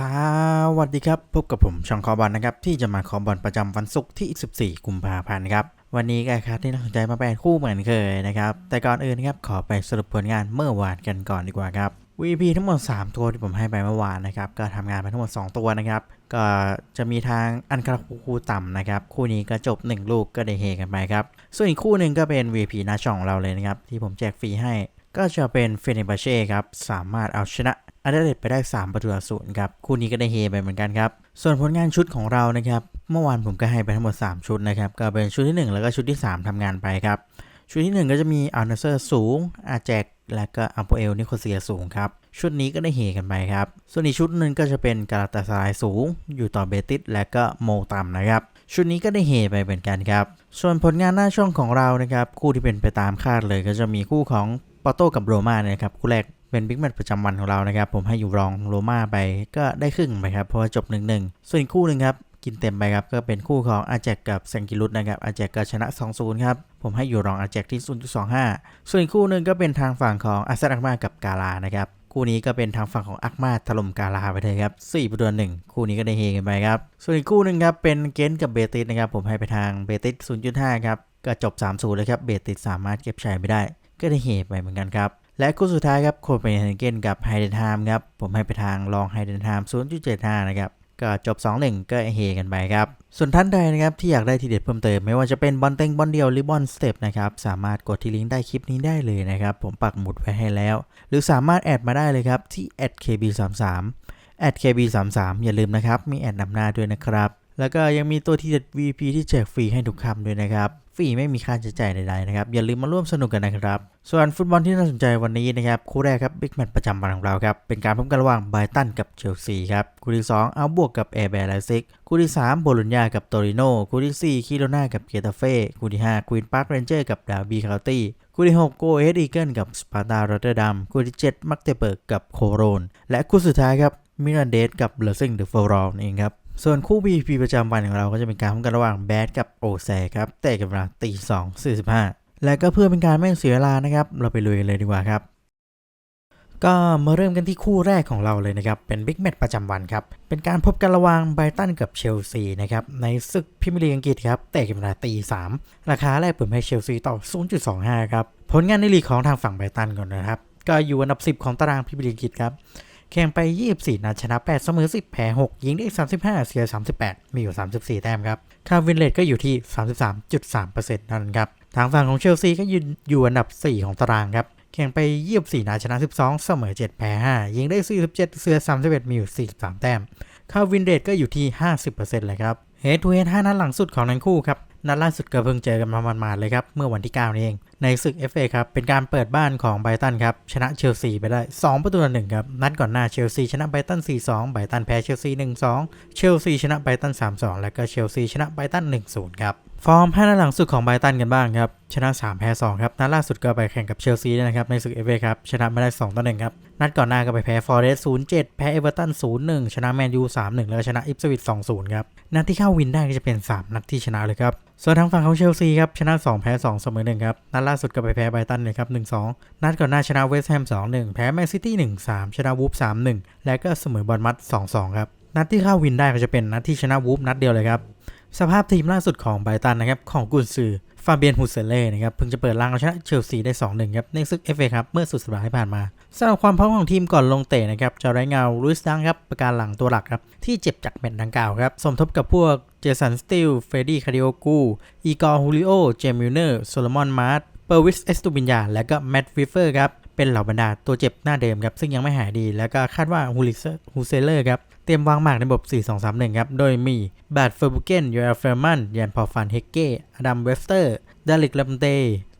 สวัสดีครับ พบกับผมช่องคอบอลนะครับ ที่จะมาคอบอลประจำวันศุกร์ที่ 14 กุมภาพันธ์ครับ วันนี้ก็ครับที่น่าสนใจมาแปดคู่เหมือนเคยนะครับ แต่ก่อนอื่นนะครับ ขอไปสรุปผลงานเมื่อวานกันก่อนดีกว่าครับ VP ทั้งหมด 3 ตัวที่ผมให้ไปเมื่อวานนะครับ ก็ทำงานไปทั้งหมด 2 ตัวนะครับ ก็จะมีทางอันคาราคูต่ำนะครับ คู่นี้ก็จบ 1 ลูกก็ได้เฮกันไปครับ ส่วนอีกคู่หนึ่งก็เป็น VP หน้าช่องของเราเลยนะครับที่ผมแจกฟรีให้ ก็จะเป็นเฟเนบาเช่ครับสามารถเอาชนะ อาร์เดเลตไปได้ 3 ประตูต่อศูนย์ครับ คู่นี้ก็ได้เฮไปเหมือนกันครับ ส่วนผลงานชุดของเรานะครับ เมื่อวานผมก็ให้ไปทั้งหมด 3 ชุดนะครับ ก็เป็นชุดที่ 1 แล้วก็ชุดที่ 3ทำงานไปครับ ชุดที่ 1 ก็จะมีอัลนเซอร์สูง อาแจก และก็อัมโปเอลนิโคเซียสูงครับ ชุดนี้ก็ได้เฮกันไปครับ ส่วนอีกชุดหนึ่งก็จะเป็นกาลาตาสายสูง อยู่ต่อเบติสและก็โมต่ำนะครับชุดนี้ก็ได้เฮไปเหมือนกันครับ ส่วนผลงานหน้าช่องของเรานะครับ คู่ที่เป็นไปตามคาดเลยก็จะมีคู่ของปอโต้กับโรมานะครับ คู่แรก เป็นบิ๊กแมตช์ประจำวันของเรานะครับ ผมให้อยู่รองโรม่าไปก็ได้ครึ่งไปครับเพราะว่าจบ 1-1 ส่วนอีกคู่หนึ่งครับกินเต็มไปครับก็เป็นคู่ของอาแจกกับแซงกิรุตนะครับอาแจกก็ชนะ 2-0 ครับ ผมให้อยู่รองอาแจกที่ 0.25 ส่วนอีกคู่หนึ่งก็เป็นทางฝั่งของอาซาดักมากับกาลานะครับคู่นี้ก็เป็นทางฝั่งของอักมาถล่มกาลาไปเลยครับ4ประตูหนึ่งคู่นี้ก็ได้เฮกันไปครับ ส่วนอีกคู่หนึ่งครับเป็นเกนกับเบติสนะครับผมให้ไปทางเบติส0.5 ครับก็จบ 3-0 เลยครับเบติสสามารถเก็บชัยไปได้ ก็ได้เฮไปเหมือนกันครับ และคู่สุดท้ายครับโคเปนเฮเกนกับไฮเดนไฮม์ครับ ผมให้ไปทางลองไฮเดนไฮม์0.75 นะครับ ก็จบ 2-1 ก็เฮกันไปครับ ส่วนท่านใดนะครับที่อยากได้ทีเด็ดเพิ่มเติม ไม่ว่าจะเป็นบอลเต็งบอลเดียวหรือบอลสเต็ปนะครับ สามารถกดที่ลิงก์ใต้คลิปนี้ได้เลยนะครับ ผมปักหมุดไว้ให้แล้ว หรือสามารถแอดมาได้เลยครับที่ @kb33 @kb33 อย่าลืมนะครับ มีแอดนำหน้าด้วยนะครับ แล้วก็ยังมีตัวทีเด็ด VP ที่แจกฟรีให้ทุกคำด้วยนะครับฟรีไม่มีค่าใช้จ่ายใดๆนะครับ อย่าลืมมาร่วมสนุกกันนะครับ ส่วนฟุตบอลที่น่าสนใจวันนี้นะครับคู่แรกครับบิ๊กแมตช์ประจำวันของเราครับ เป็นการพบกันระหว่างไบรตันกับเชลซีครับ คู่ที่ 2 เอาบวกกับแอร์แบร์ไลซิก คู่ที่ 3 โบโลญญากับโตริโนคู่ที่ 4 คิโรนากับเกตาเฟ่คู่ที่ 5 ควีนพาร์คเรนเจอร์กับดาร์บีคาวตี้คู่ที่ 6 โกเอสอีเกิลกับสปาร์ตาโรเตอร์ดัมคู่ที่ 7 มักเตเบิร์กกับโคโรนและคู่สุดท้ายครับมิรันเดสกับเลซิงเดอะฟอรอลนั่นเองครับ ส่วนคู่ VP ประจำวันของเราก็จะเป็นการพบกันระหว่างแบดกับโอแซครับแต่กันเวลาตีสองสี่สิบห้าและก็เพื่อเป็นการไม่เสียเวลานะครับ เราไปลุยกันเลยดีกว่าครับ ก็มาเริ่มกันที่คู่แรกของเราเลยนะครับ เป็นบิ๊กแมตช์ประจำวันครับ เป็นการพบกันระหว่างไบรตันกับเชลซีนะครับ ในศึกพรีเมียร์ลีกอังกฤษครับแต่กันเวลาตีสามราคาแรกเปิดให้เชลซีต่อ 0.25 ครับผลงานในลีกของทางฝั่งไบรตันก่อนนะครับก็อยู่อันดับ 10 ของตารางพรีเมียร์ลีกอังกฤษครับ แข่งไป 24 นัดชนะ 8 เสมอ 10 แพ้ 6 ยิงได้ 35 เสีย 38 มีอยู่ 34 แต้มครับ ค่าวินเลตก็อยู่ที่ 33.3%นั่นครับ ทางฝั่งของเชลซีก็ยืนอยู่อันดับ 4 ของตารางครับ แข่งไป 24 นัดชนะ 12 เสมอ 7 แพ้ 5 ยิงได้ 47 เสีย 31 มีอยู่ 43 แต้ม ค่าวินเรทก็อยู่ที่ 50%เลยครับ เฮดทูเฮด5นัดหลังสุดของทั้งคู่ครับ นัดล่าสุดก็เพิ่งเจอกันมาหมาดๆเลยครับ เมื่อวันที่ 9 นี้เอง ในศึก FA ครับ เป็นการเปิดบ้านของไบตันครับ ชนะเชลซีไปได้ 2 ประตูต่อหนึ่งครับ นัดก่อนหน้าเชลซีชนะไบตัน 4-2 ไบตันแพ้เชลซี 1-2 เชลซีชนะไบตัน 3-2 แล้วก็เชลซีชนะไบตัน 1-0 ครับ ฟอร์ม 5นัดหลังสุดของไบตันกันบ้างครับ ชนะ 3 แพ้ 2 ครับ นัดล่าสุดก็ไปแข่งกับเชลซีนะครับ ในศึก FA ครับ ชนะมาได้ 2 ต่อ 1 ครับ นัดก่อนหน้าก็ไปแพ้ฟอร์เรสต์0-7แพ้เอเวอร์ตัน0-1ชนะแมนยู3-1แล้วก็ชนะอิปสวิต2-0ครับ นัดที่เข้าวินได้ก็จะเป็น 3 นัดที่ชนะเลยครับ ส่วนทางฝั่งของเชลซีครับ ชนะ 2 แพ้ 2 เสมอ1ครับ นัดล่าสุดก็ไปแพ้ไบตันเลยครับ1-2 นัดก่อนหน้าชนะเวสต์แฮม2-1 แพ้แมนซิตี้1-3 ชนะวูฟ3-1 และก็เสมอบอลมัด2-2 ครับ นัดที่เข้าวินได้ก็จะเป็นนัดที่ชนะวูฟนัดเดียวเลยครับ สภาพทีมล่าสุดของไบรตันนะครับของกุนซือฟาเบียนฮูเซเล่นะครับเพิ่งจะเปิดรางเอาชนะเชลซีได้ 2-1ครับในศึก FA ครับเมื่อสุดสัปดาห์ที่ผ่านมาสำหรับความพร้อมของทีมก่อนลงเตะนะครับจะไร้เงาลุยส์ดังครับประการหลังตัวหลักครับที่เจ็บจากแมตช์ดังกล่าวครับสมทบกับพวกเจสันสติลเฟรดี้คาริโอกูอีกอร์ฮูลิโอเจมิลเนอร์โซโลมอนมาร์ตเปอร์วิสเอสตูบินยาและก็แมตต์วิฟเฟอร์ครับเป็นเหล่าบรรดาตัวเจ็บหน้าเดิมครับซึ่งยังไม่หายดี แล้วก็คาดว่าฮูลิเซฮูเซเลอร์ครับ เตรียมวางหมากในระบบ 4-2-3-1 ครับ โดยมีบาดเฟอร์บุเกนยูเอลเฟอร์มันยันพอฟันเฮเก้อดัมเวสเตอร์ดาริกลัมเต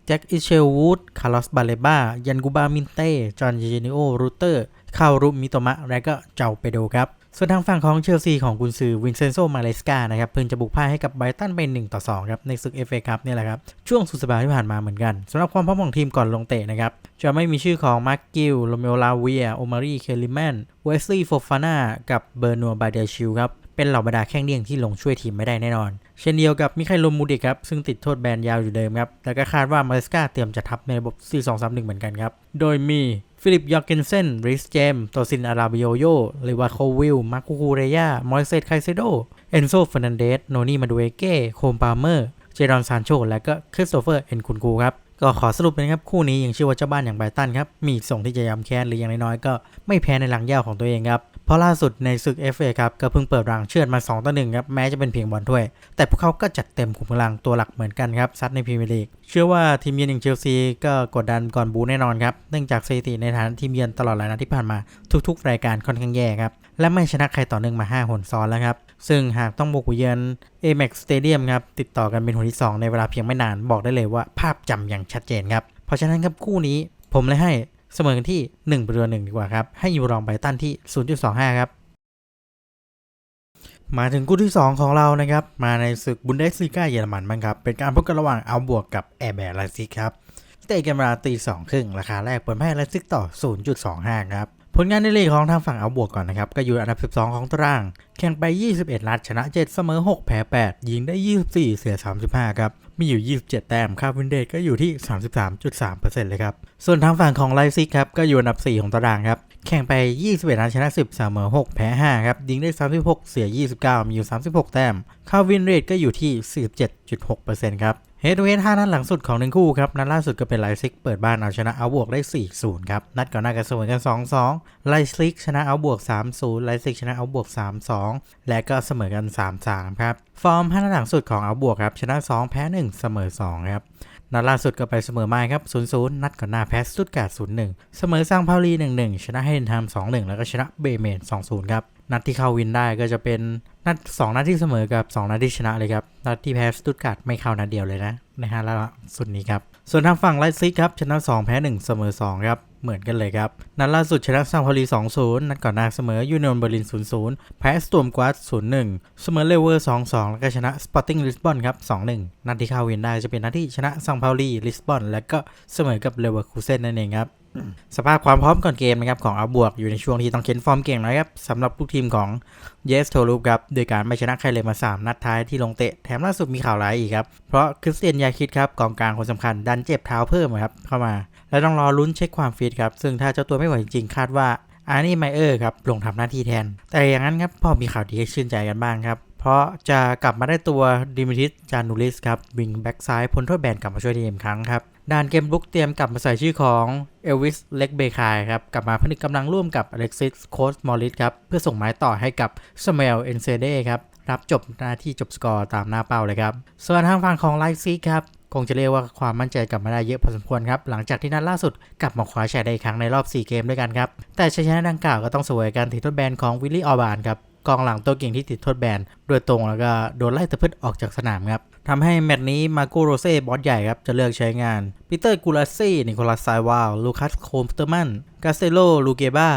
แจ็คอิเชลวูดคาร์ลอสบาเลบายันกูบามินเต้จอห์นเจเนโอรูเตอร์คารุมิโตมะ และก็เจ้าเปโดครับ ส่วนทางฝั่งของเชลซีของกุนซือวินเซนโซมาเลสกานะครับเพิ่งจะบุกพ่ายให้กับไบรตันไป1ต่อ2ครับในศึก FA ครับนี่แหละครับช่วงสุดสัปดาห์ที่ผ่านมาเหมือนกันสำหรับความพร้อมของทีมก่อนลงเตะนะครับจะไม่มีชื่อของมาร์กกิลโรเมโอลาเวียโอมารีเคลิแมนเวสลีย์โฟฟาน่ากับเบอร์นัวบาเดชิลครับเป็นเหล่าบรรดาแข้งเดี่ยงที่ลงช่วยทีมไม่ได้แน่นอน เช่นเดียวกับมิคลโลมูดิกครับซึ่งติดโทษแบนยาวอยู่เดิมครับแล้วก็คาดว่ามาเลสกาเตรียมจะทับในระบบ 4-2-3-1 เหมือนกันครับโดยมี ฟิลิปยอร์เกนเซนริสเจมโตซินอาราบิโยโยเลวาโควิล มาคูคูเรยา มอยเซตไคเซโด เอนโซเฟรนันเดส โนนี่มาดูเอเก้ โคมปาเมอร์ เจรอนซานโช และก็คริสโตเฟอร์ เอนคุนกูครับ ก็ขอสรุปเลยนะครับ คู่นี้ยังชื่อว่าเจ้าบ้านอย่างไบรตันครับ มีส่งที่จะยำแค้นหรืออย่างน้อยๆก็ไม่แพ้ในหลังยาวของตัวเองครับ เพราะล่าสุดในศึก FA ครับก็เพิ่งเปิดรังเชือดมา2ต่อ1ครับแม้จะเป็นเพียงบอลถ้วย แต่พวกเขาก็จัดเต็มขุมกำลังตัวหลักเหมือนกันครับซัดในพรีเมียร์ลีกเชื่อว่าทีมเยือนอย่างเชลซีก็กดดันก่อนบูแน่นอนครับเนื่องจากสถิติในฐานะทีมเยือนตลอดหลายนัดที่ผ่านมาทุก ๆ รายการค่อนข้างแย่ครับและไม่ชนะใครต่อเนื่องมา 5 หนซ้อนแล้วครับซึ่งหากต้องบุกเยือน Amex Stadium ครับติดต่อกันเป็นหนที่ 2 ในเวลาเพียงไม่นานบอกได้เลยว่าภาพจำอย่างชัดเจนครับเพราะฉะนั้นครับคู่นี้ผมเลยให้ เสมอกันที่1ประตูหนึ่งดีกว่าครับ ให้ยูรองไบตันที่ 0.25 ครับ มาถึงคู่ที่ 2 ของเรานะครับ มาในศึกบุนเดสลีกาเยอรมันบ้างครับ เป็นการพบกันระหว่างเอาบวกกับแอร์แบร์ไลซิกครับเตะกันเวลาตีสองครึ่งราคาแรกเปิดให้ไลซิกต่อ 0.25 ครับ ผลงานในลีกของทางฝั่งเอาบวกก่อนนะครับ ก็อยู่อันดับ 12 ของตาราง แข่งไป 21นัดชนะ 7 เสมอ 6 แพ้ 8 ยิงได้ 24 เสีย 35 ครับ มีอยู่ 27 แต้ม ค่าวินเดทก็อยู่ที่ 33.3%เลยครับ ส่วนทางฝั่งของไลซิกครับ ก็อยู่อันดับ 4 ของตารางครับ แข่งไป 21นัดชนะ 10 เสมอ 6 แพ้ 5 ครับ ยิงได้ 36 เสีย 29 มีอยู่ 36 แต้ม ค่าวินเรทก็อยู่ที่ 47.6%ครับ เฮด o ูเฮด5นัดหลังสุดของทั้งคู่ครับนัดล่าสุดก็เป็นไลซิกเปิดบ้านเอาชนะเอาบวกได้ 4-0 ครับ นัดก่อนหน้ากันเสมอกัน2-2ไลซิกชนะเอาบวก 3-0ไลซิกชนะเอาบวก 3-2 และก็เสมอกัน 3-3 ครับ ฟอร์ม5นัดหลังสุดของเอาบวกครับชนะ 2 แพ้ 1 เสมอ 2 ครับนัดล่าสุดก็ไปเสมอมาครับ 0-0 นัดก่อนหน้าแพ้สตุตการ์ด0-1 เสมอซังพาลี 1-1 ชนะเดนทาม2-1 แล้วก็ชนะเบเมน2-0 ครับ นัดที่เข้าวินได้ก็จะเป็นนัด2นัดที่เสมอกับ 2 นัดที่ชนะเลยครับ นัดที่แพ้สตุตการ์ดไม่เข้านัดเดียวเลยนะในฮาล่าสุดนี้ครับ ส่วนทางฝั่งไลซิกครับชนะ 2 แพ้ 1 เสมอ 2 ครับเหมือนกันเลยครับ นัดล่าสุดชนะซังพาวลี 2-0 นัดก่อนหน้าเสมอยูเนียนเบอร์ลิน 0-0 แพ้สตอมกวาด0-1 เสมอเลเวอร์ 2-2 แล้วก็ชนะสปอร์ติ้งลิสบอนครับ 2-1 นัดที่เข้าเวินได้จะเป็นนัดที่ชนะซังพาวลีลิสบอน และก็เสมอกับเลเวอร์คูเซนนั่นเองครับสภาพความพร้อมก่อนเกมนะครับของอาบวกอยู่ในช่วงที่ต้องเค้นฟอร์มเก่งนะครับสำหรับลูกทีมของเยสโทลูปครับโดยการไม่ชนะใครเลยมา 3 นัดท้ายที่ลงเตะ แถมล่าสุดมีข่าวร้ายอีกครับ เพราะคริสเตียนยาคิดครับกองกลางคนสำคัญดันเจ็บเท้าเพิ่มครับเข้ามา และต้องรอลุ้นเช็คความฟิตครับ ซึ่งถ้าเจ้าตัวไม่ไหวจริงๆ คาดว่าอาร์นี่ไมเออร์ครับลงทำหน้าที่แทน แต่อย่างนั้นครับพอมีข่าวดีให้ชื่นใจกันบ้างครับ เพราะจะกลับมาได้ตัวดิมิทิสจานูลิสครับวิงแบ็กซ้ายพ้นโทษแบนกลับมาช่วยทีมครั้งครับด้านเกมลุกเตรียมกลับมาใส่ชื่อของเอลวิสเล็กเบคายครับกลับมาผนึกกำลังร่วมกับอเล็กซิสโคสมอริสครับเพื่อส่งไม้ต่อให้กับสเมลเอนเซเดครับรับจบหน้าที่จบสกอร์ตามหน้าเป้าเลยครับ ส่วนทางฝั่งของไลซีครับ คงจะเรียกว่าความมั่นใจกลับมาได้เยอะพอสมควรครับหลังจากที่นัดล่าสุดกลับมาคว้าชัยได้อีกครั้งในรอบ 4 เกมด้วยกันครับแต่ชัยชนะดังกล่าวก็ต้องเสวยการติดโทษแบนของวิลลี่ออบานครับกองหลังตัวเก่งที่ติดโทษแบนโดยตรงแล้วก็โดนไล่ตะพึดออกจากสนามครับทำให้แมตช์นี้มาโกโรเซ่บอสใหญ่ครับจะเลือกใช้งานปีเตอร์กูลาซี่นิโคลัสไซวาลลูคัสโคมสเตอร์มันกาเซโลลูเกบา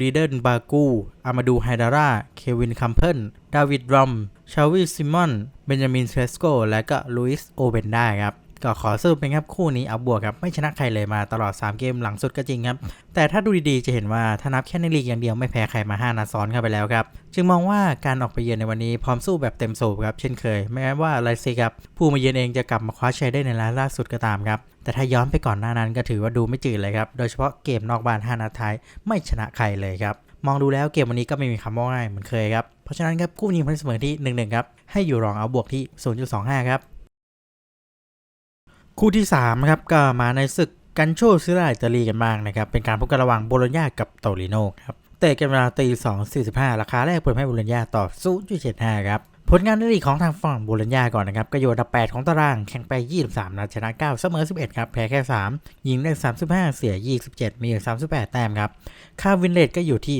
รีเดนบากูอามาดูไฮดาร่าเควินคัมเพิลดาวิดรัม ชาวิซิมอน เบนจามินเซสโก และก็ลุยส์โอเบนได้ครับก็ขอสรุปเป็นครับคู่นี้เอาบวกครับ ไม่ชนะใครเลยมาตลอด 3 เกมหลังสุดก็จริงครับ แต่ถ้าดูดีๆ จะเห็นว่าถ้านับแค่ในลีกอย่างเดียวไม่แพ้ใครมา 5นัดซ้อนเข้าไปแล้วครับ จึงมองว่าการออกไปเยือนในวันนี้พร้อมสู้แบบเต็มสูบครับ เช่นเคย แม้ว่าไลซีครับ ผู้มาเยือนเองจะกลับมาคว้าชัยได้ในนัดล่าสุดก็ตามครับ แต่ถ้าย้อนไปก่อนหน้านั้นก็ถือว่าดูไม่จืดเลยครับโดยเฉพาะเกมนอกบ้าน5นัดท้ายไม่ชนะใครเลยครับ มองดูแล้วเกมวันนี้ก็ไม่มีคำว่าง่ายเหมือนเคยครับ เพราะฉะนั้นครับคู่นี้ผมเสมอที่1-1ครับ ให้อยู่รองเอาบวกที่ 0.25 ครับ คู่ที่3ครับก็มาในศึกกันโชซิราอิตาลีกันบ้างนะครับ เป็นการพบกันระหว่างโบโลญญากับโตริโนครับเตะกันเวลาตี2.45 ราคาแรกเปิดให้โบโลญญาต่อ 0.75 ครับ ผลงานในลีกของทางฝั่งโบโลญญาก่อนนะครับ ก็อยู่อันดับ 8 ของตาราง แข่งไป 23 นัดชนะ 9 เสมอ 11 ครับ แพ้แค่ 3 ยิงได้ 35 เสีย 27 มีอยู่ 38 แต้มครับ ค่าวินเลทก็อยู่ที่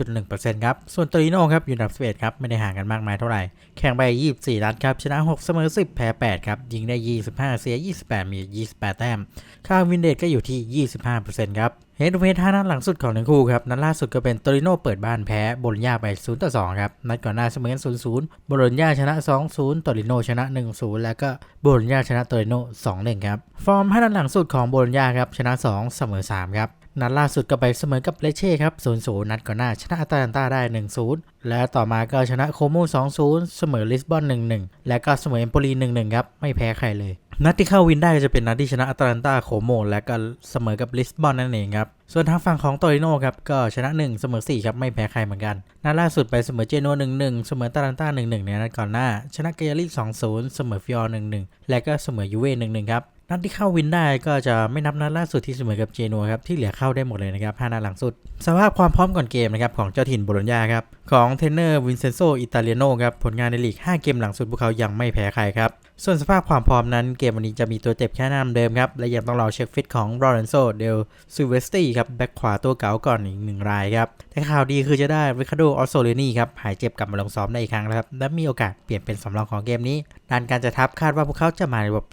39.1%ครับ ส่วนโตริโนครับ อยู่อันดับ 11 ครับ ไม่ได้ห่างกันมากมายเท่าไหร่ แข่งไป 24 นัดครับ ชนะ 6 เสมอ 10 แพ้ 8 ครับ ยิงได้ 25 เสีย 28 มี 28 แต้ม ค่าวินเลทก็อยู่ที่ 25%ครับ เฮดเวท5นัดหลังสุดของทั้งคู่ครับ นัดล่าสุดก็เป็นโตริโนเปิดบ้านแพ้โบโลญญาไป 0 ต่อ 2 ครับ นัดก่อนหน้าเสมอกัน 0-0 โบโลญญาชนะ 2-0 โตริโนชนะ 1-0 แล้วก็โบโลญญาชนะโตริโน2-1 ครับ ฟอร์ม5นัดหลังสุดของโบโลญญาครับ ชนะ 2 เสมอ 3 ครับ นัดล่าสุดก็ไปเสมอกับเลเช่ครับ 0-0 นัดก่อนหน้าชนะอาตาลันตาได้ 1-0 และต่อมาก็ชนะโคโม2-0 เสมอลิสบอน 1-1 และก็เสมอเอมโปลี 1-1 ครับ ไม่แพ้ใครเลย นัดที่เข้าวินได้ก็จะเป็นนัดที่ชนะอัตแลนตาโคโมและก็เสมอกับลิสบอนนั่นเองครับ ส่วนทางฝั่งของโตริโนครับก็ชนะ 1 เสมอ 4 ครับไม่แพ้ใครเหมือนกัน นัดล่าสุดไปเสมอเจโน่1 1 เสมอตาลันตา1-1ในนัดก่อนหน้า ชนะเกยาลิ2-0 เสมอฟิออร์1-1 และก็เสมอยูเว่1-1 ครับนัดที่เข้าวินได้ก็จะไม่นับนัดล่าสุดที่เสมอกับเจนัวครับที่เหลือเข้าได้หมดเลยนะครับ5นัดหลังสุด สภาพความพร้อมก่อนเกมนะครับของเจ้าถิ่นโบโลญญาครับของเทนเนอร์วินเซนโซอิตาเลียโนครับผลงานในลีก 5 เกมหลังสุดพวกเขายังไม่แพ้ใครครับ ส่วนสภาพความพร้อมนั้นเกมวันนี้จะมีตัวเจ็บแค่หน้าเดิมครับ และยังต้องรอเช็คฟิตของโรเลนโซเดลซิเวสตี้ครับแบ็คขวาตัวเก่าก่อนอีกหนึ่งรายครับ แต่ข่าวดีคือจะได้ริคาโดออสโซเลนี่ครับหายเจ็บกลับมาลงซ้อมได้อีกครั้งแล้วครับและมีโอกาสเปลี่ยนเป็นสำรองของเกมนี้ด้านการจะทับคาดว่าพวกเขาจะมาในระบบ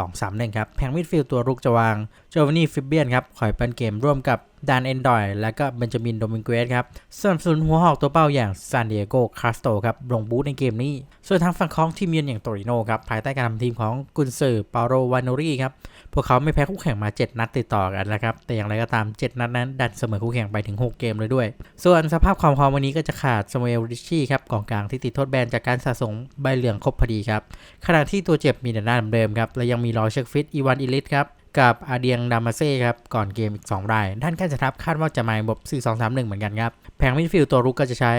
4-2-3-1ครับแผงมิดฟิลด์ตัวรุกจะวางโจวานี่ฟิบเบียนครับคอยเปั้นเกมร่วมกับ ดานเอนดอย และก็เบนจามินโดมิงเกสครับสนับสนุนหัวหอกตัวเป้าอย่างซานดิเอโกคาสโตครับลงบูธในเกมนี้ ส่วนทางฝั่งของทีมเยือนอย่างโตริโนครับภายใต้การทำทีมของกุนซือเปาโรวานโนรีครับพวกเขาไม่แพ้คู่แข่งมา 7 นัดติดต่อกันนะครับแต่อย่างไรก็ตาม 7 นัดนั้น ดันเสมอคู่แข่งไปถึง 6 เกมเลยด้วย ส่วนสภาพความพร้อมวันนี้ก็จะขาดสมเอลริชชี่ครับกองกลางที่ติดโทษแบนจากการสะสมใบเหลืองครบพอดีครับขณะที่ตัวเจ็บมีแต่หน้าเดิมครับและยังมีรอเช็คฟิตอีวานอิลิทครับ กับอาเดียงดามาเซ่ครับ ก่อนเกมอีก 2 ราย ด้านการจะทับคาดว่าจะมาบบ 4-2-3-1 เหมือนกันครับ แผงมิดฟิลด์ตัวรุกก็จะใช้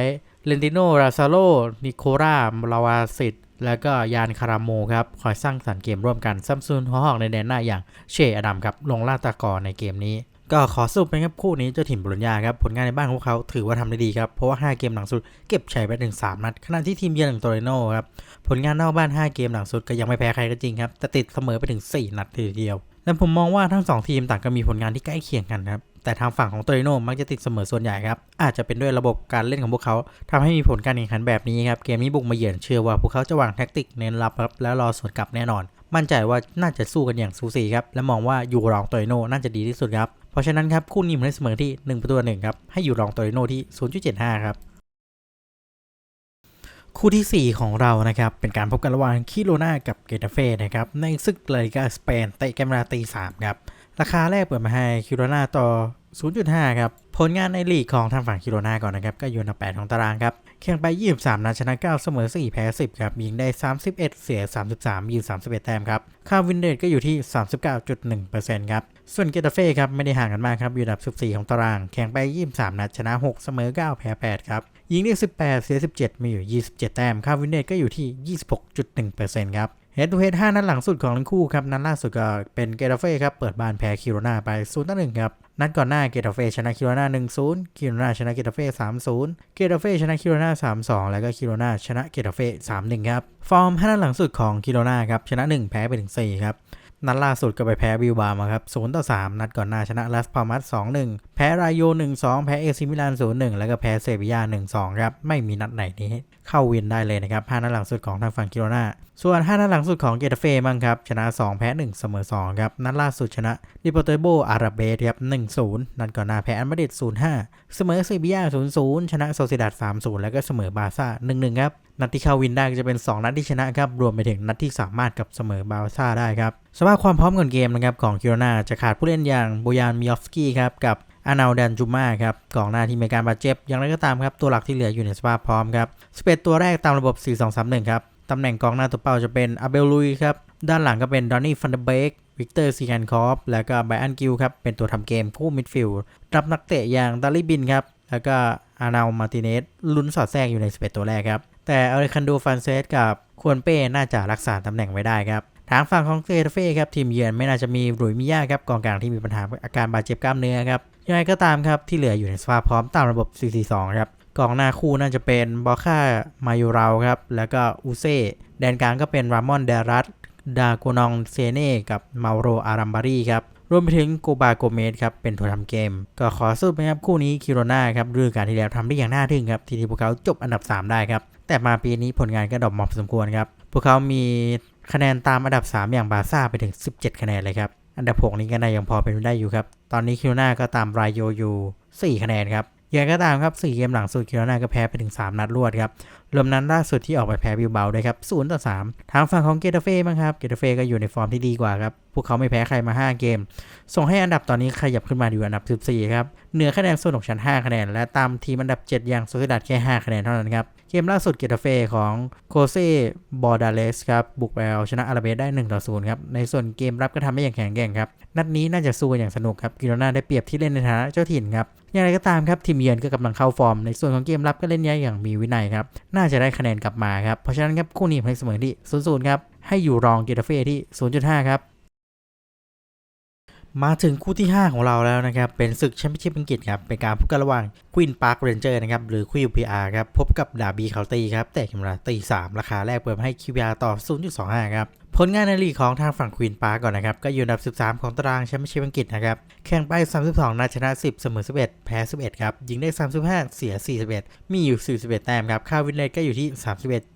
เลนติโน ราซาโล นิโคราลาวาสิตแล้วก็ยานคาราโมครับ คอยสร้างสรรค์เกมร่วมกันซัมซุนหัวหอกในแดนหน้าอย่างเชอดัมครับ ลงล่าตากอในเกมนี้ ก็ขอสรุปครับคู่นี้เจ้าถิ่นบุรุญญาครับ ผลงานในบ้านของเขาถือว่าทำได้ดีครับ เพราะว่า 5 เกมหลังสุดเก็บชัยไปถึง3นัด ขณะที่ทีมเยือนอย่างโตเรโนครับ ผลงานนอกบ้าน 5 เกมหลังสุดก็ยังไม่แพ้ใครก็จริงครับ แต่ติดเสมอไปถึง 4 นัดทีเดียว และผมมองว่าทั้ง 2 ทีมต่างก็มีผลงานที่ใกล้เคียงกันครับ แต่ทางฝั่งของโตริโนมักจะติดเสมอส่วนใหญ่ครับ อาจจะเป็นด้วยระบบการเล่นของพวกเขาทำให้มีผลการแข่งขันแบบนี้ครับ เกมนี้บุกมาเยือนเชื่อว่าพวกเขาจะวางแท็กติกเน้นรับครับแล้วรอสวนกลับแน่นอน มั่นใจว่าน่าจะสู้กันอย่างสูสีครับ และมองว่าอยู่รองโตริโนน่าจะดีที่สุดครับ เพราะฉะนั้นครับคู่นี้ผมให้เสมอที่1ประตูต่อหนึ่งครับ ให้อยู่รองโตริโนที่ 0.75 ครับ คู่ทีสี่ 4 ของเรานะครับ เป็นการพบกันระหว่างคิโรนากับเกตาเฟ่นะครับ ในศึกลาลิกาสเปนเตะกันเวลาตีสามครับ ราคาแรกเปิดมาให้คิโรนาต่อ 0.5 ครับ ผลงานในลีกของทางฝั่งคิโรนาก่อนนะครับ ก็อยู่อันดับ8ของตารางครับแข่งไป 23 นัดชนะ 9 เสมอ 4 แพ้ 10 ครับ ยิงได้ 31 เสีย 33 ยิง 31 แต้มครับ ค่าวินเดตก็อยู่ที่ 39.1%ครับ ส่วนเกตาเฟ่ครับ ไม่ได้ห่างกันมากครับ อยู่อันดับ 14 ของตาราง แข่งไป 23 นัดชนะ 6 เสมอ 9 แพ้ 8 ครับ ยิงได้ 18 เสีย 17 มีอยู่ 27 แต้ม ค่าวินเดตก็อยู่ที่ 26.1%ครับ เฮดทูเฮด5นัดหลังสุดของทั้งคู่ครับ นัดล่าสุดก็เป็นเกตาเฟ่ครับ เปิดบ้านแพ้คิโรนาไป0ต่อหนึ่งครับ นัดก่อนหน้าเกตาเฟ่ชนะคิโรนา1-0คิโรนาชนะเกตาเฟ่3-0เกตาเฟ่ชนะคิโรนา3-2 แล้วก็คิโรนาชนะเกตาเฟ่3-1 ครับ ฟอร์ม5นัดหลังสุดของคิโรนาครับ ชนะ 1 แพ้ไปถึง4ครับ นัดล่าสุดก็ไปแพ้วิวบามาครับ0ต่อ3นัดก่อนหน้าชนะลาสพามัส2-1แพ้รายโย1-2แพ้เอซิมิลาน0-1แล้วก็แพ้เซบียา1-2ครับ ไม่มีนัดไหนนี้เข้าวินได้เลยนะครับ5นัดหลังสุดของทางฝั่งคิโรนาส่วน5นัดหลังสุดของเกตาเฟ่บ้างครับชนะ2แพ้1เสมอ2ครับนัดล่าสุดชนะดิโปเตโบอาราเบสครับ1-0นัดก่อนหน้าแพ้อันมาดริด0-5เสมอเซบียา0-0ชนะโซซิดาด3-0แล้วก็เสมอบาซ่า1-1ครับ นัดที่เข้าวินได้ก็จะเป็น 2 นัดที่ชนะครับ รวมไปถึงนัดที่สามารถกับเสมอบาซ่าได้ครับสภาพความพร้อมก่อนเกมนะครับของคิโรนาจะขาดผู้เล่นอย่างโบยานมิออฟสกี้ครับกับอานาดันจูมาครับกองหน้าที่มีการบาดเจ็บ อย่างไรก็ตามครับ ตัวหลักที่เหลืออยู่ในสภาพพร้อมครับสเปดตัวแรกตามระบบ 4-2-3-1 ครับ ตำแหน่งกองหน้าตัวเป้าจะเป็นอาเบลลุยครับ ด้านหลังก็เป็นดอนนี่ฟันเดเบกวิกเตอร์ซีแคนคอฟแล้วก็ไบอันกิลครับ เป็นตัวทำเกมคู่มิดฟิลด์รับนักเตะอย่างดาริบินครับ แล้วก็อานาลมาติเนสลุ้นสอดแทรกอยู่ในสเปดตัวแรกครับ แต่อเลคันโดฟันเซสกับควนเป้น่าจะรักษาตำแหน่งไว้ได้ครับทางฝั่งของเซตเฟ่ครับทีมเยือนไม่น่าจะมีรุยมิยาครับกองกลางที่มีปัญหาอาการบาดเจ็บกล้ามเนื้อครับยังไงก็ตามครับที่เหลืออยู่ในสภาพพร้อมตามระบบ 4-4-2 ครับกองหน้าคู่น่าจะเป็นบอค่ามายูราครับแล้วก็อูเซ่แดนกลางก็เป็นรามอนเดรัตดาโกนองเซเน่กับมาโรอารัมบารีครับ รวมไปถึงโกบาโกเมสครับเป็นตัวทำเกม ก็ขอสรุปนะครับคู่นี้คิโรนาครับฤดูกาลที่แล้วทำได้อย่างน่าทึ่งครับที่ที่พวกเขาจบอันดับ 3 ได้ครับ แต่มาปีนี้ผลงานก็ดรอปมอพอสมควรครับ พวกเขามีคะแนนตามอันดับ 3 อย่างบาซ่าไปถึง 17 คะแนนเลยครับ อันดับ 6 นี้ก็น่ายังพอเป็นไปได้อยู่ครับ ตอนนี้คิโรนาก็ตามรายโยอยู่ 4 คะแนนครับอย่างก็ตามครับ4เกมหลังสุดคิโรนาก็แพ้ไปถึง 3 นัดรวดครับ รวมนั้นล่าสุดที่ออกไปแพ้บิลเบาด้วยครับ0ต่อ3ทางฝั่งของเกตาเฟ่บ้างครับ เกตาเฟ่ก็อยู่ในฟอร์มที่ดีกว่าครับ พวกเขาไม่แพ้ใครมา 5 เกม ส่งให้อันดับตอนนี้ขยับขึ้นมาอยู่อันดับ 14 ครับ เหนือคะแนนโซนของชั้น 5 คะแนน และตามทีมอันดับ 7 อย่างโซซิดัดแค่ 5 คะแนนเท่านั้นครับ เกมล่าสุดเกตาเฟ่ของโคเซ่บอร์ดาเลสครับ บุกไปเอาชนะอาราเบสได้1ต่อ0ครับ ในส่วนเกมรับก็ทำได้อย่างแข็งแกร่งครับ นัดนี้น่าจะสู้อย่างสนุกครับกิโรนาได้เปรียบที่เล่นในฐานะเจ้าถิ่นครับอย่างไรก็ตามครับทีมเยือนก็กำลังเข้าฟอร์ม ในส่วนของเกมรับก็เล่นยากอย่างมีวินัยครับน่าจะได้คะแนนกลับมาครับ เพราะฉะนั้นครับคู่นี้ผมให้เสมอที่ 0-0 ครับ ให้อยู่รองเกตาเฟ่ที่ 0.5 ครับ มาถึงคู่ที่ 5 ของเราแล้วนะครับ เป็นศึกแชมเปี้ยนชิพอังกฤษครับ เป็นการพบกันระหว่างควีนพาร์คเรนเจอร์นะครับ หรือควีนพีอาร์ครับ พบกับดาบีเคานตีครับ แต่เกมราตี 3 ราคาแรกเปิดให้คิวอาร์ต่อ 0.25 ครับผลงานในลีกของทางฝั่งควีนพาร์คก่อนนะครับ ก็อยู่อันดับ 13 ของตารางแชมเปี้ยนชิพอังกฤษนะครับ แข่งไป 32 นัดชนะ 10 เสมอ 11 แพ้ 11 ครับ ยิงได้ 35 เสีย 41 มีอยู่ 41 แต้มครับ ค่าวินเลทก็อยู่ที่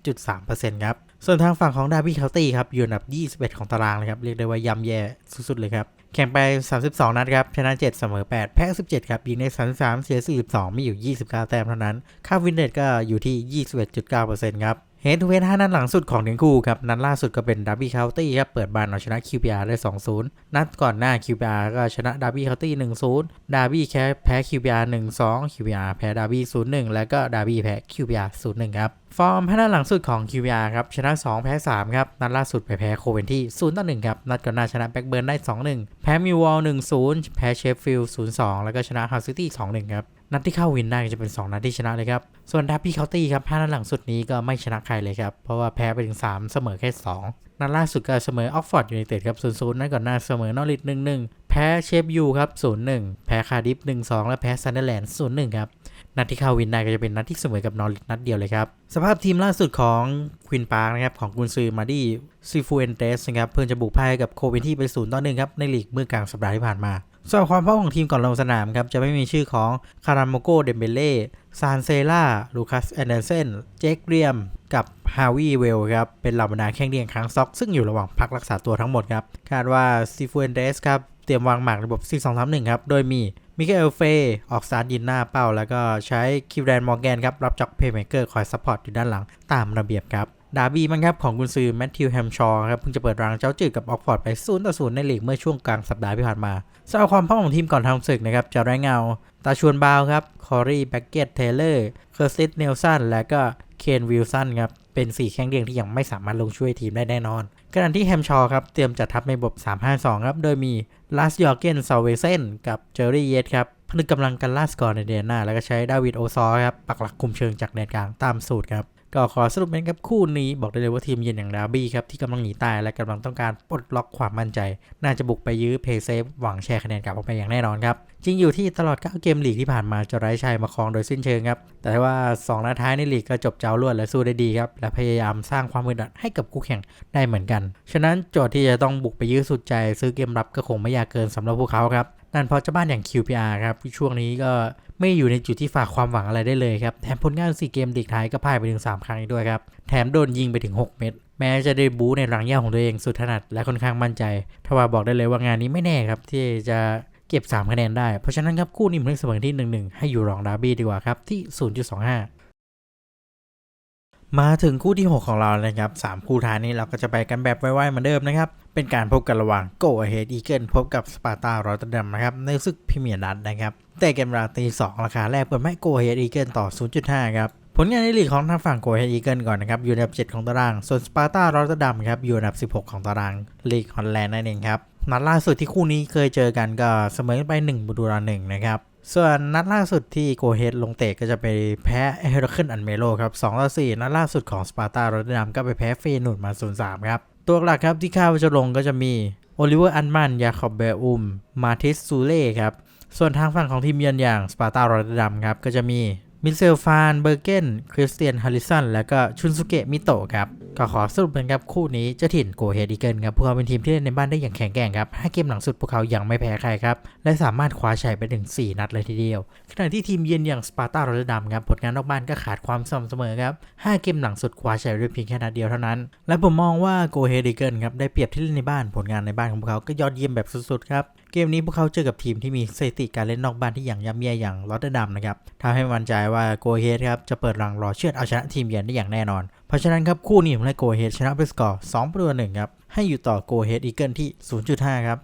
31.3%ครับ ส่วนทางฝั่งของดาร์บี้เคาน์ตี้ครับอยู่อันดับ 21 ของตารางเลยครับ เรียกได้ว่าย่ำแย่สุดๆเลยครับ แข่งไป 32 นัดครับ ชนะ 7 เสมอ 8 แพ้ 17 ครับ ยิงได้ 33 เสีย 42 มีอยู่ 29 แต้มเท่านั้น ค่าวินเดตก็อยู่ที่ 21.9%ครับ เฮดทูเฮด5นัดหลังสุดของทั้งคู่ครับ นัดล่าสุดก็เป็นดาร์บี้เคาน์ตี้ครับ เปิดบ้านเอาชนะ QPR ได้ 2-0 นัดก่อนหน้า QPR ก็ชนะดาร์บี้เคาน์ตี้ 1-0ดาร์บี้แค่แพ้ QPR 1-2 QPR แพ้ดาร์บี้0-1 แล้วก็ดาร์บี้แพ้ QPR 0-1 ครับ ฟอร์ม5นัดหลังสุดของ QPR ครับ ชนะ 2 แพ้ 3 ครับ นัดล่าสุดไปแพ้โคเวนที่0-1 ครับ นัดก่อนหน้าชนะแบ็กเบิร์นได้ 2-1 แพ้มิววอล1-0 แพ้เชฟฟิลด์0-2 แล้วก็ชนะฮาร์ซิตี้ 2-1 ครับ นัดที่เข้าวินได้ก็จะเป็น 2 นัดที่ชนะเลยครับ ส่วนดาร์บี้เคาน์ตี้ครับ 5 นัดหลังสุดนี้ก็ไม่ชนะใครเลยครับ เพราะว่าแพ้ไปถึง 3 เสมอแค่ 2 นัดล่าสุดก็เสมอออกฟอร์ดยูไนเต็ดครับ 0-0 นัดก่อนหน้าเสมอนอริท1-1 แพ้เชฟยูครับ 0-1 แพ้คาร์ดิฟ 1-2 และแพ้ซันเดอร์แลนด์ 0-1 ครับ นัดที่เข้าวินได้ก็จะเป็นนัดที่เสมอกับนอริทนัดเดียวเลยครับ สภาพทีมล่าสุดของควินปาร์กนะครับของกุนซือมาดี้ซิฟูเอนเตสนะครับเพิ่งจะบุกพ่ายกับโคเวนที่ไป0ต่อ1ครับในลีกเมื่อกลางสัปดาห์ที่ผ่านมา ส่วนความพร้อมของทีมก่อนลงสนามครับ จะไม่มีชื่อของคารามโมโกเดมเบเล่ซานเซล่าลูคัสแอนเดอร์เซนเจคเรียม กับฮาวิเวลครับ เป็นเหล่าบรรดาแข้งเดียงค้างซ็อก ซึ่งอยู่ระหว่างพักรักษาตัวทั้งหมดครับ คาดว่าซิฟูเอนเดสครับ เตรียมวางหมากระบบ 4-2-3-1 ครับ โดยมีมิเกลเฟออกสตาร์ทยืนหน้าเป้า แล้วก็ใช้คิวแดนมอร์แกนครับรับจ็อกเพย์เมเกอร์คอยซัพพอร์ตอยู่ด้านหลังตามระเบียบครับ ดาร์บี้มันครับของกุนซือแมทธิวแฮมชอร์ครับเพิ่งจะเปิดรางเจ้าจืดกับออกฟอร์ดไป0ต่อ0ในลีกเมื่อช่วงกลางสัปดาห์ที่ผ่านมาสำหรับความพร้อมของทีมก่อนทำศึกนะครับจะไร้เงา ตาชวนบาวครับ คอรีแบ็กเก็ตเทเลอร์ เคอร์ซิสเนลสัน และก็เคนวิลสันครับเป็น 4 แข้งเรียงที่ยังไม่สามารถลงช่วยทีมได้แน่นอนขณะที่แฮมชอร์ครับเตรียมจัดทัพในระบบ 3-5-2 ครับ โดยมีลาสยอร์เกนซาเวเซนกับเจอร์รี่เยตครับผนึกกำลังกันล่าสกอร์ในเดือนหน้า แล้วก็ใช้ดาวิดโอซอครับปักหลักคุมเชิงจากแดนกลางตามสูตรครับ ก็ขอสรุปเป็นครับคู่นี้บอกได้เลยว่าทีมเยือนอย่างดาร์บี้ครับ ที่กำลังหนีตายและกำลังต้องการปลดล็อกความมั่นใจ น่าจะบุกไปยื้อเพย์เซฟหวังแชร์คะแนนกลับออกไปอย่างแน่นอนครับ จริงอยู่ที่ตลอด 9 เกมลีกที่ผ่านมาจะไร้ชัยมาครองโดยสิ้นเชิงครับ แต่ว่า 2 นัดท้ายในลีกก็จบเจ้ารวดและสู้ได้ดีครับ และพยายามสร้างความมืดอัดให้กับคู่แข่งได้เหมือนกัน ฉะนั้นโจทย์ที่จะต้องบุกไปยื้อสุดใจ ซื้อเกมรับก็คงไม่ยากเกินสำหรับพวกเขาครับ นั่นเพราะเจ้าบ้านอย่าง QPR ครับช่วงนี้ก็ไม่อยู่ในจุดที่ฝากความหวังอะไรได้เลยครับ แถมผลงาน4เกมลีกท้ายก็พ่ายไปถึง 3 ครั้งอีกด้วยครับ แถมโดนยิงไปถึง 6 เม็ดแม้จะได้บู๊ในรังแย่ของตัวเองสุดถนัดและค่อนข้างมั่นใจทว่าบอกได้เลยว่างานนี้ไม่แน่ครับที่จะเก็บ 3 คะแนนได้ เพราะฉะนั้นครับคู่นี้ผมเลือกเสมอที่ 1-1 ให้อยู่รองดาร์บี้ดีกว่าครับที่ 0.25 มาถึงคู่ที่ 6 ของเรานะครับ3คู่ท้ายนี้เราก็จะไปกันแบบไวๆเหมือนเดิมนะครับ เป็นการพบกันระหว่างโกเฮดอีเกิลพบกับสปาร์ตารอตเตอร์ดัมนะครับ ในศึกพรีเมียร์นัดนะครับ แต่เกมราตี2ราคาแรกเปิดให้โกเฮดอีเกิลต่อ 0.5 ครับ ผลงานในลีกของทางฝั่งโกเฮดอีเกิลก่อนนะครับ อยู่อันดับ 7 ของตาราง ส่วนสปาร์ตารอตเตอร์ดัมครับอยู่อันดับ 16 ของตารางลีกฮอลแลนด์นั่นเองครับนัดล่าสุดที่คู่นี้เคยเจอกันก็เสมอกันไป1ประตูต่อ1นะครับ ส่วนนัดล่าสุดที่โกเฮดลงเตะก็จะไปแพ้เฮอร์เคิลอันเมโลครับ2ต่อ4นัดล่าสุดของสปาร์ตารอตเตอร์ดัมก็ไปแพ้เฟยนูดมา 0-3 ครับ ตัวหลักครับที่คาดว่าจะลงก็จะมีโอลิเวอร์อันมัน ยาคอบเบอุม มาติสซูเล่ครับ ส่วนทางฝั่งของทีมเยือนอย่างสปาร์ตารอตเตอร์ดัมครับก็จะมี มิเซลฟานเบอร์เกนคริสเตียนฮาริสันและก็ชุนสุเกะมิโตะครับ ก็ขอสรุปเป็นครับคู่นี้เจะถิ่นโกเฮดิเกิลครับ พวกเขาเป็นทีมที่เล่นในบ้านได้อย่างแข็งแกร่งครับห้าเกมหลังสุดพวกเขายังไม่แพ้ใครครับ และสามารถคว้าชัยไปถึง 4 นัดเลยทีเดียว ขณะที่ทีมเยือนอย่างสปาร์ตารเตอร์ดัมครับผลงานนอกบ้านก็ขาดความสม่ำเสมอครับห้าเกมหลังสุดคว้าชัยด้วยเพียงแค่นัดเดียวเท่านั้น และผมมองว่าโกเฮดิเกิลครับได้เปรียบที่เล่นในบ้านผลงานในบ้านของพวกเขาก็ยอดเยี่ยมแบบสุดๆครับ เกมนี้พวกเขาเจอกับทีมที่มีสถิติการเล่นนอกบ้านที่อย่างย่ำแย่อย่างลอตเตอร์ดัมนะครับทำให้มั่นใจว่าโกเฮดครับจะเปิดรังรอเชือดเอาชนะทีมเยือนได้อย่างแน่นอน เพราะฉะนั้นครับคู่นี้ผมให้โกเฮดชนะไปสกอร์2ประตูต่อ1ครับให้อยู่ต่อโกเฮดอีเกิลที่ 0.5 ครับ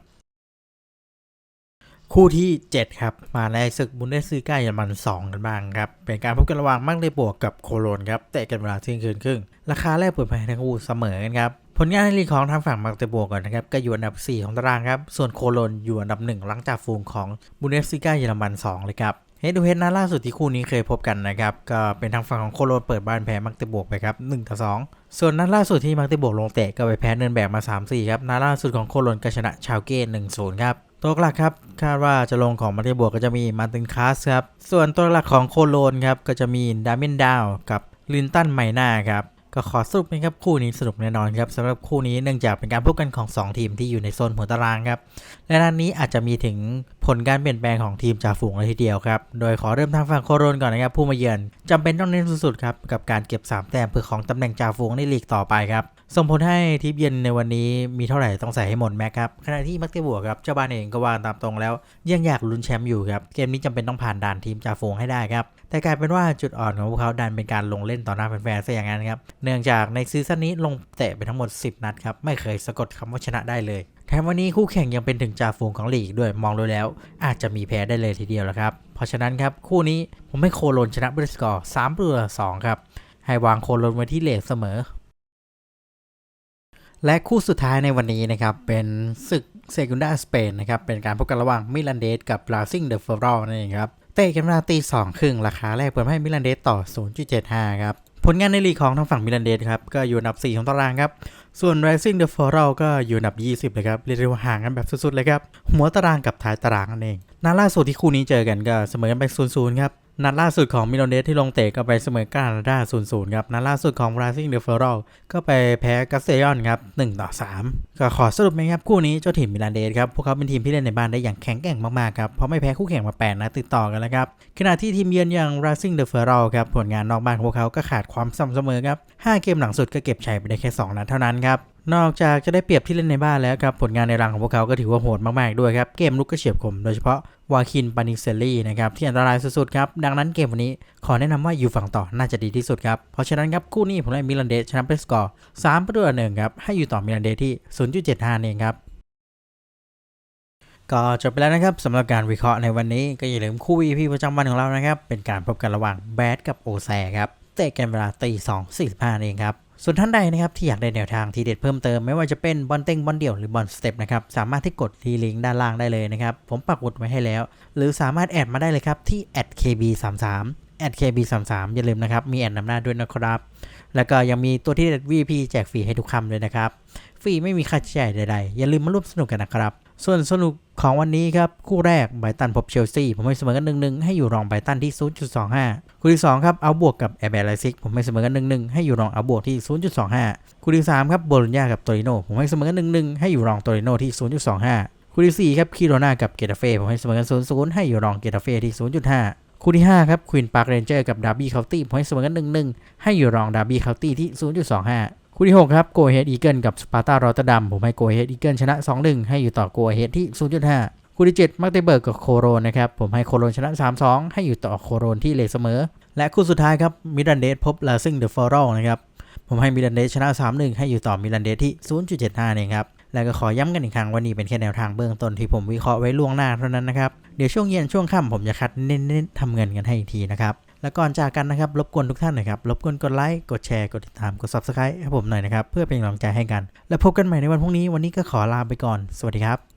คู่ที่ 7 ครับ มาในศึกบุนเดสซีกาเยอรมัน 2 กันบ้างครับ เป็นการพบกันระหว่างมักเลบวกกับโคโลนครับเตะกันเวลาเที่ยงคืนครึ่ง ราคาแรกเปิดไปทั้งคู่เสมอกันครับ ผลงานในลีกของทางฝั่งมักเลบวกก่อนนะครับ ก็อยู่อันดับ 4 ของตารางครับ ส่วนโคโลนอยู่อันดับ 1 หลังจากฟูงของบุนเดสซีกาเยอรมัน 2 เลยครับเฮดดูเฮดนัดล่าสุดที่คู่นี้เคยพบกันนะครับ ก็เป็นทางฝั่งของโคโลนเปิดบ้านแพ้มักเตบวกไปครับ1ต่อ2ส่วนนัดล่าสุดที่มักเตบวกลงเตะก็ไปแพ้เนินแบกมา 3-4 ครับนัดล่าสุดของโคโลนก็ชนะชาวเก้1-0 ครับตัวหลักครับคาดว่าจะลงของมักเตบวกก็จะมีมาร์ตินคาสครับส่วนตัวหลักของโคโลนครับก็จะมีดามินดาวกับลินตันไมนาครับ ก็ขอสรุปนะครับคู่นี้สนุกแน่นอนครับสำหรับคู่นี้เนื่องจากเป็นการพบกันของ 2 ทีมที่อยู่ในโซนหัวตารางครับและนัดนี้อาจจะมีถึงผลการเปลี่ยนแปลงของทีมจ่าฝูงเลยทีเดียวครับโดยขอเริ่มทางฝั่งโคโรนก่อนนะครับผู้มาเยือนจำเป็นต้องเน้นสุดๆครับกับการเก็บ 3 แต้มเพื่อของตำแหน่งจ่าฝูงในลีกต่อไปครับส่งผลให้ทีมเยือนในวันนี้มีเท่าไหร่ต้องใส่ให้หมดแม็กครับขณะที่มักเตบวกครับเจ้าบ้านเองก็วางตามตรงแล้วยังอยากลุ้นแชมป์อยู่ครับเกมนี้จำเป็นต้องผ่านด่านทีมจ่าฝูงให้ได้ครับ แต่กลายเป็นว่าจุดอ่อนของพวกเขาดันเป็นการลงเล่นต่อหน้าแฟนๆซะอย่างนั้นครับ เนื่องจากในซีซั่นนี้ลงเตะไปทั้งหมด 10 นัดครับ ไม่เคยสะกดคำว่าชนะได้เลย แถมวันนี้คู่แข่งยังเป็นถึงจ่าฝูงของลีกด้วยมองดูแล้ว อาจจะมีแพ้ได้เลยทีเดียวแล้วครับ เพราะฉะนั้นครับคู่นี้ผมให้โคโลนชนะบริสกอร์3ประตูต่อ2ครับ ให้วางโคโลนไว้ที่เลทเสมอ และคู่สุดท้ายในวันนี้นะครับเป็นศึกเซกุนดาสเปนนะครับเป็นการพบกันระหว่างมิลันเดสกับลาซิงเดอเฟอร์นั่นเองครับ เตะกันเวลาตีสองครึ่งราคาแรกเปิดให้มิลันเดสต่อ 0.75 ครับ ผลงานในลีกของทางฝั่งมิลันเดสครับ ก็อยู่อันดับ 4 ของตารางครับ ส่วน Rising the f o r a l ก็อยู่อันดับ 20 เลยครับ เรียกได้ว่าห่างกันแบบสุดๆเลยครับ หัวตารางกับท้ายตารางนั่นเองนัดล่าสุดที่คู่นี้เจอกันก็เสมอกันไป0-0ครับ นัดล่าสุดของมิลานเดสที่ลงเตะก็ไปเสมอกานาดา0-0ครับ นัดล่าสุดของ Rising the f o r a l ก็ไปแพ้กัสเซยอนครับ1ต่อ3ก็ขอสรุปไหมครับคู่นี้เจ้าถิ่นมิลานเดสครับ พวกเขาเป็นทีมที่เล่นในบ้านได้อย่างแข็งแกร่งมากๆครับ เพราะไม่แพ้คู่แข่งมา8นัดติดต่อกันแล้วครับขณะที่ทีมเยือนอย่าง Rising the f o r a l ครับผลงานนอกบ้านของพวกเขาก็ขาดความสม่ำเสมอครับ5เกมหลังสุดก็เก็บชัยไปได้แค่ 2 นัดเท่านั้นครับ นอกจากจะได้เปรียบที่เล่นในบ้านแล้วครับ ผลงานในรังของพวกเขาก็ถือว่าโหดมากๆด้วยครับ เกมลุกก็เฉียบคมโดยเฉพาะวาคินปานิเซลลี่นะครับ ที่อันตรายสุดๆครับ ดังนั้นเกมวันนี้ขอแนะนำว่าอยู่ฝั่งต่อน่าจะดีที่สุดครับ เพราะฉะนั้นครับ คู่นี้ผมให้มิลันเดสชนะเปสกอร์3ประตูต่อหนึ่งครับ ให้อยู่ต่อมิลันเดสที่ 0.75เองครับก็จบไปแล้วนะครับสำหรับการวิเคราะห์ในวันนี้ก็อย่าลืมคู่ EP ประจำวันของเรานะครับ เป็นการพบกันระหว่างแบดกับโอแซครับเตะกันเวลาตีสองสี่สิบห้าเองครับ ส่วนท่านใดนะครับที่อยากได้แนวทางทีเด็ดเพิ่มเติมไม่ว่าจะเป็นบอลเต็งบอลเดี่ยวหรือบอลสเต็ปนะครับสามารถที่กดที่ลิงก์ด้านล่างได้เลยนะครับ ผมปักหมุดไว้ให้แล้ว หรือสามารถแอดมาได้เลยครับที่ @kb33 @kb33 อย่าลืมนะครับ มีแอดนำหน้าด้วยนะครับ แล้วก็ยังมีตัวที่เด็ด VP แจกฟรีให้ทุกคำเลยนะครับ ฟรีไม่มีค่าใช้จ่ายใดๆ อย่าลืมมาร่วมสนุกกันนะครับ ส่วนสนุกของวันนี้ครับ คู่แรกไบตันพบเชลซีผมให้เสมอกันหนึ่งหนึ่งให้อยู่รองไบตันที่ 0.25 คู่ที่2ครับเอาบวกกับแอร์แบร์ไลซิกผมให้เสมอกันหนึ่งหนึ่งให้อยู่รองเอาบวกที่ 0.25 คู่ที่3ครับโบโลญญากับโตริโนผมให้เสมอกันหนึ่งหนึ่งให้อยู่รองโตริโนที่ 0.25 คู่ที่4ครับคิโรนากับเกตาเฟ่ผมให้เสมอกัน0-0 ให้อยู่รองเกตาเฟ่ที่ 0.5คู่ที่ 5 ครับควีนพาร์คเรนเจอร์กับดาร์บี้เคาน์ตี้ผมให้เสมอกันหนึ่งหนึ่งให้อยู่รองดาร์บี้เคาน์ตี้ที่ 0.25 คู่ที่ 6 ครับโกเฮดอีเกิลกับสปาร์ตารอตเตอร์ดัมผมให้โกเฮดอีเกิลชนะ 2-1 ให้อยู่ต่อโกเฮดที่ 0.5 คู่ที่ 7 มักเตเบิร์กกับโคโรนนะครับ ผมให้โคโรนชนะ 3-2 ให้อยู่ต่อโคโรนที่เลเสมอ และคู่สุดท้ายครับมิรันเดสพบลาซิงเดอะฟอรัลนะครับผมให้มิรันเดสชนะ 3-1 ให้อยู่ต่อมิรันเดสที่ 0.75เองครับแล้วก็ขอย้ำกันอีกครั้งว่านี่เป็นแค่แนวทางเบื้องต้นที่ผมวิเคราะห์ไว้ล่วงหน้าเท่านั้นนะครับ เดี๋ยวช่วงเย็นช่วงค่ำผมจะคัดเน้นๆทำเงินกันให้อีกทีนะครับ และก่อนจากกันนะครับ รบกวนทุกท่านหนะครับ รบกวนกดไลค์ กดแชร์ กดติดตาม กด subscribe ให้ผมหน่อยนะครับ เพื่อเป็นกำลังใจให้กัน และพบกันใหม่ในวันพรุ่งนี้ วันนี้ก็ขอลาไปก่อน สวัสดีครับ